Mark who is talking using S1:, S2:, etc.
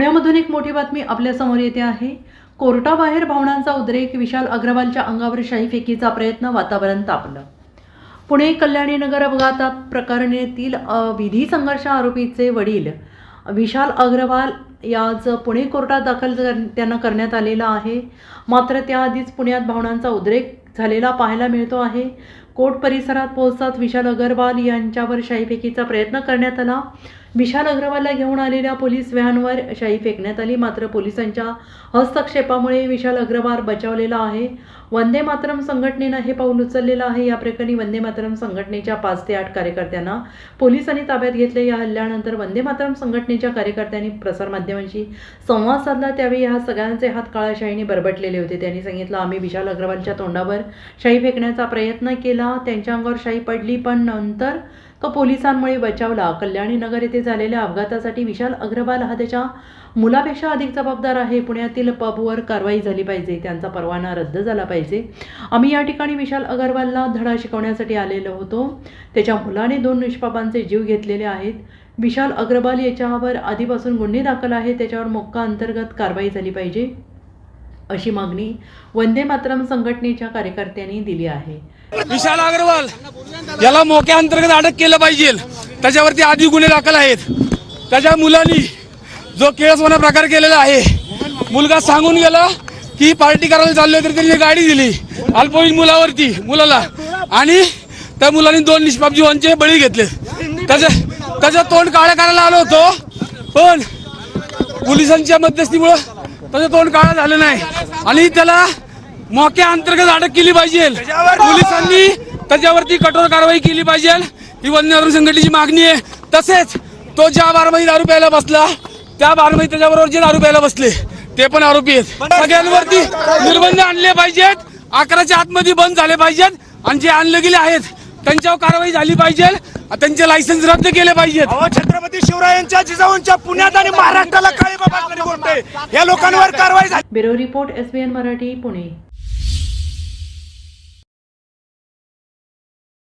S1: पुण्यामधून एक मोठी बातमी आपल्यासमोर येते आहे. कोर्टाबाहेर भावनांचा उद्रेक विशाल अग्रवालच्या अंगावर शाही फेकीचा प्रयत्न वातावरण तापलं. पुणे कल्याणी नगर अपघातात प्रकरणीतील विधी संघर्ष आरोपीचे वडील विशाल अग्रवाल याच पुणे कोर्टात दाखल त्यांना करण्यात आलेला आहे. मात्र त्याआधीच पुण्यात भावनांचा उद्रेक झालेला पाहायला मिळतो आहे. कोर्ट परिसरात पोहोचताच विशाल अग्रवाल यांच्यावर शाई फेकीचा प्रयत्न करण्यात आला. विशाल अग्रवालला घेऊन आलेल्या पोलीस व्हॅनवर शाई फेकण्यात आली. मात्र पोलिसांच्या हस्तक्षेपामुळे विशाल अग्रवाल बचावलेला आहे. वंदे मातरम संघटनेनं हे पाऊल उचललेलं आहे. या प्रकरणी वंदे मातरम संघटनेच्या पाच ते आठ कार्यकर्त्यांना पोलिसांनी ताब्यात घेतले. या हल्ल्यानंतर वंदे मातरम संघटनेच्या कार्यकर्त्यांनी प्रसारमाध्यमांशी संवाद साधला. त्यावेळी ह्या सगळ्यांचे हात काळ्या शाईने बरबटलेले होते. त्यांनी सांगितलं आम्ही विशाल अग्रवालच्या तोंडावर शाई फेकण्याचा प्रयत्न केला. त्यांच्या अंगावर शाई पडली पण नंतर तो पोलिसांमुळे बचावला. कल्याणी नगर येथे झालेल्या अपघातासाठी विशाल अग्रवाल हा त्याच्या मुलापेक्षा अधिक जबाबदार आहे. पुण्यातील पबवर कारवाई झाली पाहिजे. त्यांचा परवाना रद्द झाला पाहिजे. आम्ही या ठिकाणी विशाल अग्रवालला धडा शिकवण्यासाठी आलेलो होतो. त्याच्या मुलाने दोन निष्पापांचे जीव घेतलेले आहेत. विशाल अग्रवाल याच्यावर आधीपासून गुन्हे दाखल आहे त्याच्यावर मोक्का अंतर्गत कारवाई झाली पाहिजे. अशी मागणी वंदे मातरम संघटनेच्या कार्यकर्त्यांनी दिली आहे.
S2: विशाल अग्रवाल याला मोक्या अंतर्गत अटक केलं पाहिजे. त्याच्यावरती आधी गुन्हे दाखल आहेत. त्याच्या मुलांनी जो केळसवाना प्रकार केलेला आहे मुलगा सांगून गेला की पार्टी करायला चाललोय तर त्यांनी गाडी दिली अल्पवयीन मुलावरती मुलाला. आणि त्या मुलांनी दोन निष्पाप जीवांचे बळी घेतले. त्याच्या त्याचं तोंड काळ्या करायला आलो होतो. पण पोलिसांच्या मध्यस्थीमुळं त्याचं तोंड काळं झालं नाही. आणि त्याला मोक्या अंतर्गत अटक केली पाहिजे. पोलिसांनी त्याच्यावरती कठोर कारवाई केली पाहिजे. ही वन्य धरण संघटनेची मागणी आहे. तसेच तो ज्या बारमाही दारू प्यायला बसला त्या बारमाही त्याच्याबरोबर जे दारू प्यायला बसले ते पण आरोपी आहेत. सगळ्यांवरती निर्बंध आणले पाहिजेत. अकराच्या आतमध्ये बंद झाले पाहिजेत. आणि जे आणले गेले आहेत त्यांच्यावर कारवाई झाली पाहिजे. त्यांचे लायसन्स रद्द केले पाहिजेत.
S3: अहो छत्रपती शिवरायांच्या जिजाऊंच्या पुण्यात आणि महाराष्ट्राला काळी बाबा गोष्ट आहे या लोकांवर कारवाई झाली.
S1: Bureau report S B N Marathi Pune.